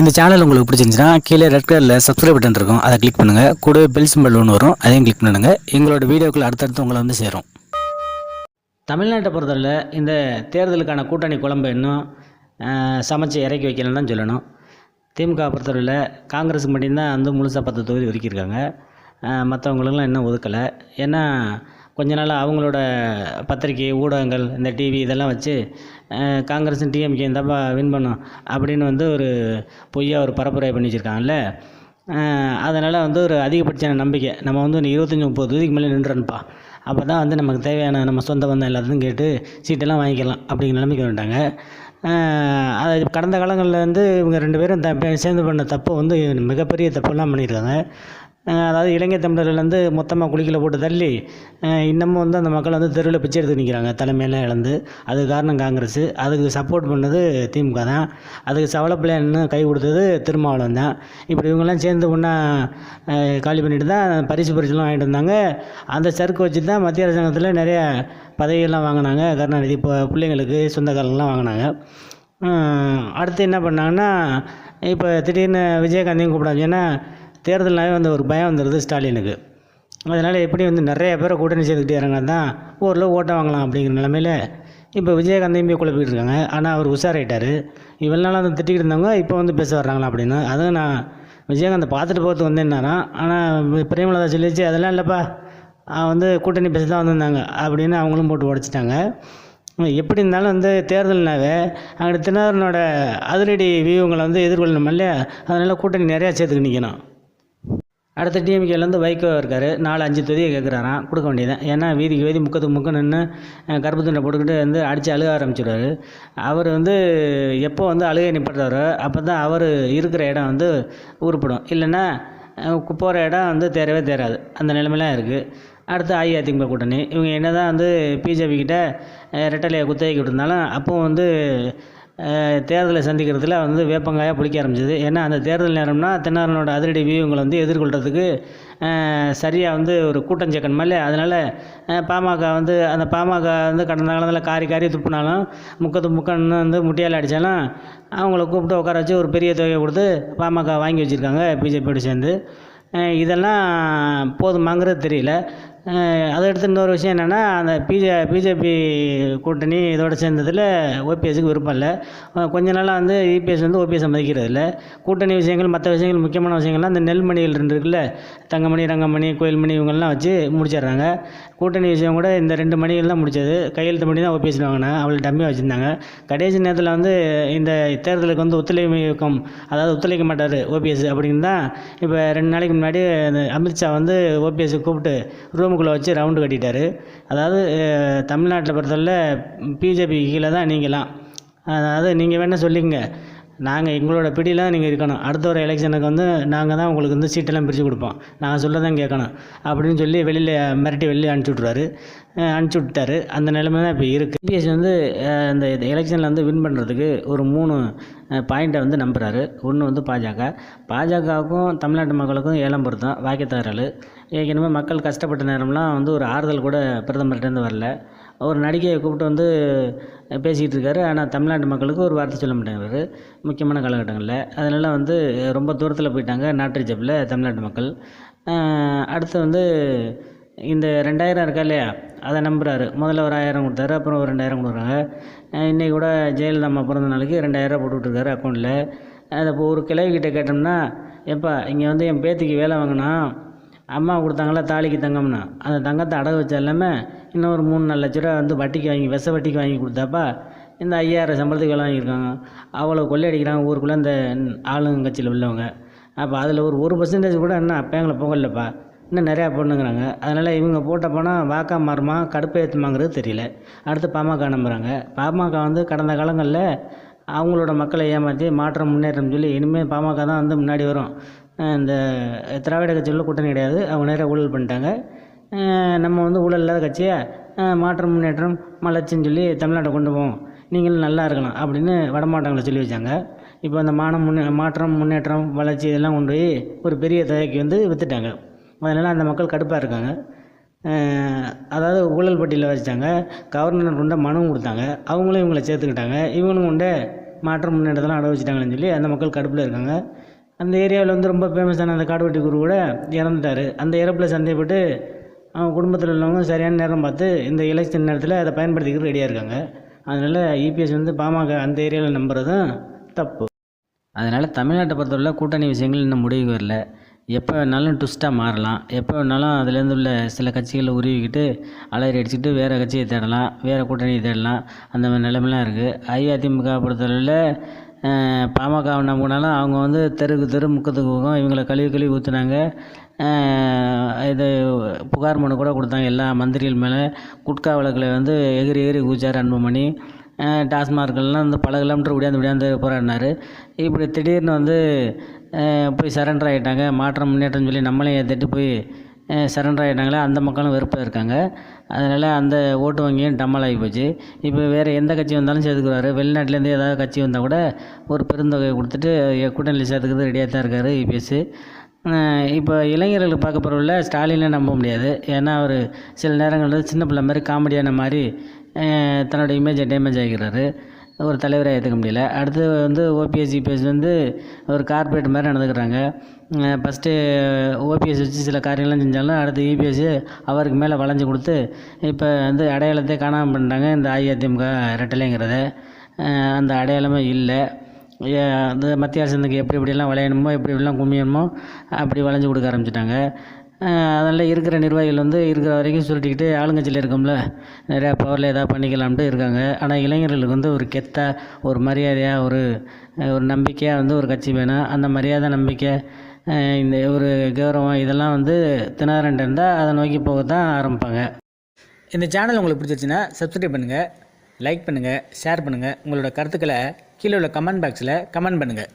இந்த சேனல் உங்களுக்கு பிடிச்சிருந்துச்சுன்னா கீழே ரெட் கலரில் சப்ஸ்கிரைப் பட்டன் இருக்கும். அதை கிளிக் பண்ணுங்கள் கூட பெல் சிம்பிள் ஒன்று வரும். அதையும் கிளிக் பண்ணுங்க. எங்களோட வீடியோக்கள் அடுத்தடுத்து உங்களை வந்து சேரும். தமிழ்நாட்டை பொறுத்தவரை இந்த தேர்தலுக்கான கூட்டணி குழம்பு இன்னும் சமைச்சு இறக்கி வைக்கலன்னு தான் சொல்லணும். திமுக பொறுத்தவரையில் காங்கிரஸுக்கு மட்டும்தான் வந்து முழுசாக பத்து தொகுதி ஒதுக்கியிருக்காங்க. மற்றவங்களுக்கெல்லாம் இன்னும் ஒதுக்கலை. ஏன்னா கொஞ்ச நாள் அவங்களோட பத்திரிக்கை ஊடகங்கள் இந்த டிவி இதெல்லாம் வச்சு காங்கிரஸும் டிஎம்கே தப்பா வின் பண்ணும் அப்படின்னு வந்து ஒரு பொய்யாக ஒரு பரப்புரை பண்ணி வச்சுருக்காங்கல்ல அதனால் வந்து ஒரு அதிகபட்சமான நம்பிக்கை. நம்ம வந்து ஒரு இருபத்தஞ்சி முப்பது தொகுதிக்கு மேலே நின்றுறோம்ப்பா அப்போ தான் வந்து நமக்கு தேவையான நம்ம சொந்த பந்தம் எல்லாத்தையும் கேட்டு சீட்டெல்லாம் வாங்கிக்கலாம் அப்படிங்கிற நிலைமைக்கு வந்துட்டாங்க. அது கடந்த காலங்களில் வந்து இவங்க ரெண்டு பேரும் த சேர்ந்து பண்ண தப்பை வந்து மிகப்பெரிய தப்பெல்லாம் பண்ணியிருக்காங்க. அதாவது இலங்கை தமிழர்கள்லேருந்து மொத்தமாக குளிக்கல போட்டு தள்ளி இன்னமும் வந்து அந்த மக்கள் வந்து தெருவில் பிச்சை எடுத்து நிற்கிறாங்க தலைமையில் இழந்து. அதுக்கு காரணம் காங்கிரஸ். அதுக்கு சப்போர்ட் பண்ணது திமுக தான். அதுக்கு சவலப்பிள்ளைன்னு கை கொடுத்தது திருமாவளவன் தான். இப்படி இவங்கெல்லாம் சேர்ந்து ஒன்றா காலி பண்ணிட்டு தான் பரிசு பரிசுலாம் வாங்கிட்டு வந்தாங்க. அந்த சறுக்கு வச்சு தான் மத்திய அரசாங்கத்தில் நிறைய பதவியெல்லாம் வாங்கினாங்க. கருணாநிதி இப்போ பிள்ளைங்களுக்கு சொந்தக்காரங்களாம் வாங்கினாங்க. அடுத்து என்ன பண்ணாங்கன்னா இப்போ திடீர்னு விஜயகாந்தையும் கூப்பிடாங்க ஏன்னா தேர்தல்னாவே வந்து ஒரு பயம் வந்துடுது ஸ்டாலினுக்கு. அதனால் எப்படி வந்து நிறைய பேரை கூட்டணி சேர்த்துக்கிட்டே இறங்க தான் ஊரில் ஓட்டை வாங்கலாம் அப்படிங்கிற நிலமையில இப்போ விஜயகாந்தையும் போய் குழப்பிட்டு இருக்காங்க. ஆனால் அவர் உஷாராயிட்டார். இவ்வளோ வந்து திட்டிக்கிட்டு இருந்தவங்க இப்போ வந்து பேச வர்றாங்களா அப்படின்னு. அதுவும் நான் விஜயகாந்தை பார்த்துட்டு போகிறது என்னன்னா ஆனால் பிரேமலதா சொல்லிச்சு அதெல்லாம் இல்லைப்பா அவன் வந்து கூட்டணி பேச தான் வந்திருந்தாங்க அப்படின்னு அவங்களும் போட்டு உடச்சிட்டாங்க. எப்படி இருந்தாலும் வந்து தேர்தல்னாவே அங்கே தினகரனோட அதிரடி வியூவங்களை வந்து எதிர்கொள்ளணும் இல்லையா? அதனால் கூட்டணி நிறையா சேர்த்துக்கு நிற்கணும் அடுத்த டிஎம்கேலேருந்து வைகோ இருக்கார். நாலு அஞ்சு தொதியை கேட்குறாராம் கொடுக்க வேண்டியதான் ஏன்னா வீதிக்கு வீதி முக்கத்துக்கு முக்க நின்று கருப்பு போட்டுக்கிட்டு வந்து அடித்து அழுக ஆரம்பிச்சிடுவார். அவர் வந்து எப்போ வந்து அழுகை நிப்பாட்டுறாரோ அப்போ தான் அவர் இருக்கிற இடம் வந்து உருப்படும். இல்லைன்னா போகிற இடம் வந்து தேரவே தேராது அந்த நிலைமைலாம் இருக்குது அடுத்து அஇஅதிமுக கூட்டணி. இவங்க என்ன தான் வந்து பிஜேபி கிட்ட ரெட்டலையை குத்தகைக்கு இருந்தாலும் அப்போ வந்து தேர்தலை சந்திக்கிறதுல வந்து வேப்பங்காயாக பிடிக்க ஆரம்பிச்சது. ஏன்னா அந்த தேர்தல் நேரம்னா தென்னாரனோட அதிரடி வியூகங்களை வந்து எதிர்கொள்கிறதுக்கு சரியாக வந்து ஒரு கூட்டம் சேர்க்கணும் இல்லை அதனால் பாமக வந்து அந்த பாமக வந்து கடந்த காலத்தில் காரி காரி துப்புனாலும் முக்கத்து முக்கன்னு வந்து முட்டியால் அடித்தாலும் அவங்கள கூப்பிட்டு உட்கார வச்சு ஒரு பெரிய தொகையை கொடுத்து பாமக வாங்கி வச்சுருக்காங்க பிஜேபியோடு சேர்ந்து. இதெல்லாம் போதுமாங்கிறது தெரியல. அதை அடுத்து இன்னொரு விஷயம் என்னென்னா அந்த பிஜே பிஜேபி கூட்டணி இதோடு சேர்ந்ததில் ஓபிஎஸ்க்கு விருப்பம் இல்லை. கொஞ்ச நாளாக வந்து இபிஎஸ் வந்து ஓபிஎஸ் மதிக்கிறது இல்லை. கூட்டணி விஷயங்கள் மற்ற விஷயங்கள் முக்கியமான விஷயங்கள்லாம் அந்த நெல்மணிகள் ரெண்டு இருக்குல்ல தங்கமணி ரங்கமணி கோயில்மணி இவங்கெல்லாம் வச்சு முடிச்சிடுறாங்க. கூட்டணி விஷயம் கூட இந்த ரெண்டு மணிகள் தான் முடிச்சது. கையெழுத்து பண்ணி தான் ஓபிஎஸ் வாங்கினாங்க அவளை டம்மியாக வச்சுருந்தாங்க. கடைசி நேரத்தில் வந்து இந்த தேர்தலுக்கு வந்து ஒத்துழைப்பு இயக்கம் அதாவது ஒத்துழைக்க மாட்டார் ஓபிஎஸ் அப்படின்னு தான். இப்போ ரெண்டு நாளைக்கு முன்னாடி அந்த அமித்ஷா வந்து ஓபிஎஸ் கூப்பிட்டு ரூம் ரூமுக்குள்ளே வச்சு ரவுண்டு கட்டிட்டாரு. அதாவது தமிழ்நாட்டில் பொறுத்தவரையில் பிஜேபி கீழே தான் நீங்களாம் அதாவது நீங்கள் வேணால் சொல்லிக்கங்க. நாங்கள் எங்களோட பிடியில் நீங்கள் இருக்கணும். அடுத்த ஒரு எலெக்ஷனுக்கு வந்து நாங்கள் தான் உங்களுக்கு வந்து சீட்டெல்லாம் பிரித்து கொடுப்போம். நாங்கள் சொல்லதான் கேட்கணும். அப்படின்னு சொல்லி வெளியில் மிரட்டி வெளியே அனுப்பிச்சி விட்ருவாரு அனுப்பிச்சி விட்டாரு அந்த நிலைமை தான் இப்போ இருக்குது பிஎஸ் வந்து இந்த எலெக்ஷனில் வந்து வின் பண்ணுறதுக்கு ஒரு மூணு பாயிண்ட்டை வந்து நம்புகிறாரு ஒன்று வந்து பாஜக. பாஜகவுக்கும் தமிழ்நாட்டு மக்களுக்கும் ஏலம் பொருத்தம். வாக்கியத்தகராறு ஏற்கனவே மக்கள் கஷ்டப்பட்ட நேரம்லாம் வந்து ஒரு ஆறுதல் கூட பிரதமர்கிட்டேருந்து வரல. ஒரு நடிகையை கூப்பிட்டு வந்து பேசிக்கிட்டு இருக்காரு. ஆனால் தமிழ்நாட்டு மக்களுக்கு ஒரு வார்த்தை சொல்ல மாட்டேங்கிறாரு முக்கியமான காலகட்டங்களில். அதனால் வந்து ரொம்ப தூரத்தில் போயிட்டாங்க நாட்டு ஜப்பில் தமிழ்நாட்டு மக்கள். அடுத்து வந்து இந்த ரெண்டாயிரம் இருக்கா இல்லையா? அதை நம்புறாரு. முதல்ல ஒரு ஆயிரம் கொடுத்தாரு அப்புறம் ஒரு ரெண்டாயிரம் கொடுக்குறாங்க. இன்றைக்கி கூட ஜெயலலிதா அம்மா பிறந்த நாளைக்கு ரெண்டாயிரம் போட்டு விட்ருக்காரு அக்கௌண்ட்டில் அதை இப்போ ஒரு கிழவிக்கிட்ட கேட்டோம்னா எப்பா இங்கே வந்து என் பேத்திக்கு வேலை வாங்கினா அம்மா கொடுத்தாங்களா தாலிக்கு தங்கம்னா. அந்த தங்கத்தை அடகு வச்ச எல்லாமே இன்னும் ஒரு மூணு நாலு லட்ச ரூபா வந்து வட்டிக்கு வாங்கி விச வட்டிக்கு வாங்கி கொடுத்தாப்பா இந்த ஐயாயிரம் சம்பளத்துக்கு வேலை வாங்கியிருக்காங்க. அவ்வளோ கொள்ளையடிக்கிறாங்க ஊருக்குள்ளே இந்த ஆளுங்க கட்சியில் உள்ளவங்க. அப்போ அதில் ஒரு ஒரு பர்சன்டேஜ் கூட இன்னும் அப்பேங்களை போகலப்பா இன்னும் நிறையா பொண்ணுங்கிறாங்க. அதனால் இவங்க போட்ட பணம் வாக்கா மாறுமா கடுப்பு ஏற்றுமாங்கிறது தெரியல. அடுத்து பாமக நம்புகிறாங்க பாமக வந்து கடந்த காலங்களில் அவங்களோட மக்களை ஏமாற்றி மாற்றம் முன்னேற்றம் சொல்லி இனிமேல் பாமக தான் வந்து முன்னாடி வரும். இந்த திராவிட கட்சிகளில் கூட்டணி கிடையாது. அவங்க நேராக ஊழல் பண்ணிட்டாங்க. நம்ம வந்து ஊழல் இல்லாத கட்சியை? மாற்றம் முன்னேற்றம் மலர்ச்சின்னு சொல்லி தமிழ்நாட்டை கொண்டு போவோம். நீங்களும் நல்லா இருக்கலாம் அப்படின்னு வடமாட்டங்களை சொல்லி வச்சாங்க. இப்போ அந்த மானம் முன்னே மாற்றம் முன்னேற்றம் வளர்ச்சி இதெல்லாம் கொண்டு போய் ஒரு பெரிய தயக்கி வந்து விற்றுட்டாங்க அதனால் அந்த மக்கள் கடுப்பாக இருக்காங்க. அதாவது ஊழல் பட்டியலில் வச்சாங்க கவர்னர் கொண்ட மனு கொடுத்தாங்க. அவங்களும் இவங்களை சேர்த்துக்கிட்டாங்க. இவங்களும் கொண்டு மாற்றம் முன்னேற்றத்தெல்லாம் அட வச்சுட்டாங்கன்னு சொல்லி அந்த மக்கள் கடுப்பில் இருக்காங்க. அந்த ஏரியாவில் வந்து ரொம்ப ஃபேமஸான அந்த காடுவெட்டி குரு கூட இறந்துட்டார். அந்த இறப்பில் சந்தேகப்பட்டு அவங்க குடும்பத்தில் உள்ளவங்க சரியான நேரம் பார்த்து இந்த எலெக்ஷன் நேரத்தில் அதை பயன்படுத்திக்கிட்டு ரெடியாக இருக்காங்க. அதனால் இபிஎஸ் வந்து பாமக அந்த ஏரியாவில் நம்புறதும் தப்பு. அதனால் தமிழ்நாட்டை பொறுத்தவரை கூட்டணி விஷயங்கள் இன்னும் முடிவுக்கு வரல. எப்போ வேணாலும் ட்விஸ்ட்டாக மாறலாம். எப்போ வேணாலும் அதுலேருந்து உள்ள சில கட்சிகளை உருவிக்கிட்டு அலறி அடிச்சுட்டு வேறு கட்சியை தேடலாம் வேறு கூட்டணியை தேடலாம். அந்த மாதிரி நிலைமைலாம் இருக்குது அஇஅதிமுக பொறுத்தளவில் பாமக நம்பினாலும் அவங்க வந்து தெருக்கு தெரு முக்கத்துக்கு முகம் இவங்களை கழுவி கழுவி ஊற்றுனாங்க இது புகார் மனு கூட கொடுத்தாங்க. எல்லா மந்திரிகள் மேலே குட்கா வழக்கில் வந்து எகிரி எகிரி கூச்சார் அன்புமணி. டாஸ்மார்க்கெல்லாம் வந்து பல கிலோமீட்டர் ஓடியாந்து விடியாந்து போராடினார். இப்படி திடீர்னு வந்து போய் சரண்டர் ஆகிட்டாங்க மாற்றம் முன்னேற்றம் சொல்லி நம்மளையும் ஏற்றிட்டு போய் சரண்டர் ஆகிட்டாங்களே அந்த மக்களும் வெறுப்பாக இருக்காங்க. அதனால் அந்த ஓட்டு வங்கியும் டம்மல் ஆகி போச்சு. இப்போ வேறு எந்த கட்சி வந்தாலும் சேர்த்துக்கிறாரு வெளிநாட்டிலேருந்து ஏதாவது கட்சி வந்தால் கூட ஒரு பெருந்தொகையை கொடுத்துட்டு கூட்டணியில் சேர்த்துக்கிறது ரெடியாக தான் இருக்கார் இபிஎஸ் இப்போ இளைஞர்களுக்கு பார்க்க போகிறவங்கள ஸ்டாலினை நம்ப முடியாது. ஏன்னா அவர் சில நேரங்களில் சின்ன பிள்ளை மாதிரி காமெடியான மாதிரி தன்னோட இமேஜை டேமேஜ் ஆகிக்கிறாரு. ஒரு தலைவராக ஏற்றுக்க முடியல. அடுத்து வந்து ஓபிஎஸ் ஜிபிஎஸ் வந்து ஒரு கார்ப்பரேட் மாதிரி நடந்துக்கிறாங்க. ஃபஸ்ட்டு ஓபிஎஸ் வச்சு சில காரியங்கள்லாம் செஞ்சாலும் அடுத்து இபிஎஸ் அவருக்கு மேலே வளைஞ்சு கொடுத்து இப்போ வந்து அடையாளத்தை காணாமல் பண்ணிட்டாங்க இந்த அஇஅதிமுக ரெட்டலைங்கிறத அந்த அடையாளமே இல்லை. அது அந்த மத்திய அரசுக்கு எப்படி எப்படிலாம் விளையணுமோ எப்படி எப்படிலாம் குமியணுமோ அப்படி வளைஞ்சு கொடுக்க ஆரம்பிச்சிட்டாங்க. அதனால் இருக்கிற நிர்வாகிகள் வந்து இருக்கிற வரைக்கும் சுருட்டிக்கிட்டு ஆளுங்கட்சியில் இருக்கோம்ல நிறையா பவரில் எதாவது பண்ணிக்கலாம்ட்டு இருக்காங்க. ஆனால் இளைஞர்களுக்கு வந்து ஒரு கெத்தாக ஒரு மரியாதையாக ஒரு ஒரு நம்பிக்கையாக வந்து ஒரு கட்சி வேணும். அந்த மரியாதை நம்பிக்கை இந்த ஒரு கௌரவம் இதெல்லாம் வந்து திணறண்டு இருந்தால் அதை நோக்கி போக தான் ஆரம்பிப்பாங்க. இந்த சேனல் உங்களுக்கு பிடிச்சிருச்சுன்னா சப்ஸ்கிரைப் பண்ணுங்கள் லைக் பண்ணுங்கள் ஷேர் பண்ணுங்கள் உங்களோட கருத்துக்களை கீழே உள்ள கமெண்ட் பாக்ஸில் கமெண்ட் பண்ணுங்கள்